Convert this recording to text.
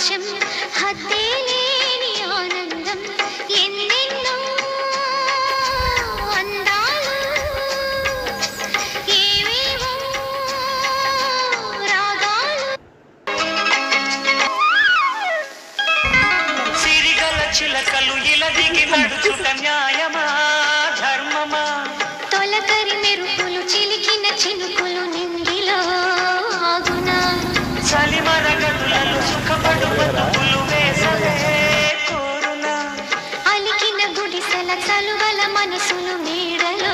సంతోషం హద్దేలేని ఆనందం ఎన్నెన్నో అందాలు ఏవేవో రాగాలు న్యాయమా? ధర్మమా? తొలకరి మెరుపులు చిలికిన చినుకులు నింగిలో ఆగునా? చలిమరగ కలువల మనసును నీడలో